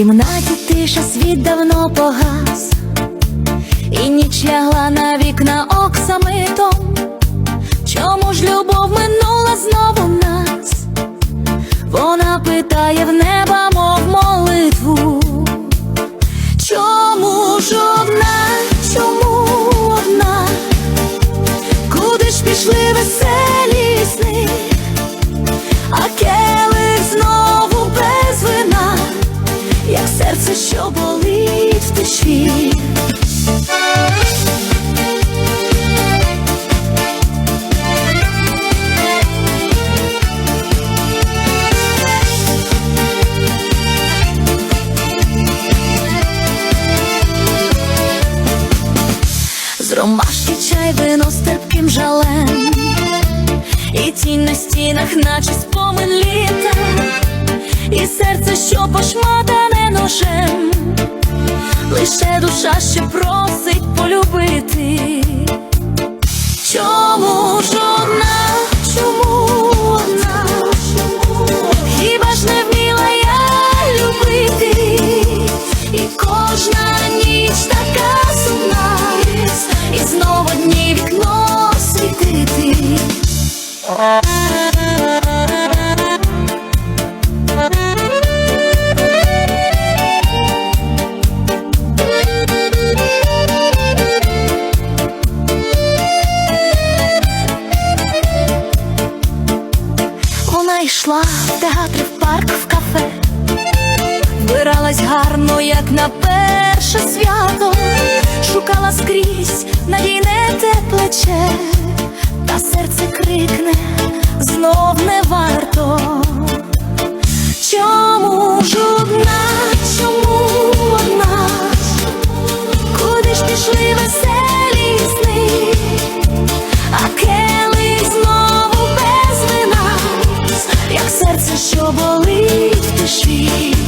кімнаті тиша світ давно погас, і ніч лягла на вікна оксамитом. Чому ж любов минула знову нас? Вона питає в неба, мов молитву. Чому ж одна, чому одна? Куди ж пішли веселі сни? А серце, що болить в тиші. З ромашки чай вино з терпким жалем, і тінь на стінах, наче спомин літа, лише душа, що просить полюбити. Чому ж одна, чому одна? Хіба ж не вміла я любити? І кожна ніч така сумна, і знову дні вікно світити. Йшла в театр, в парк, в кафе, вбиралась гарно, як на перше свято, шукала скрізь надійне те плече, серце, що болить в душі.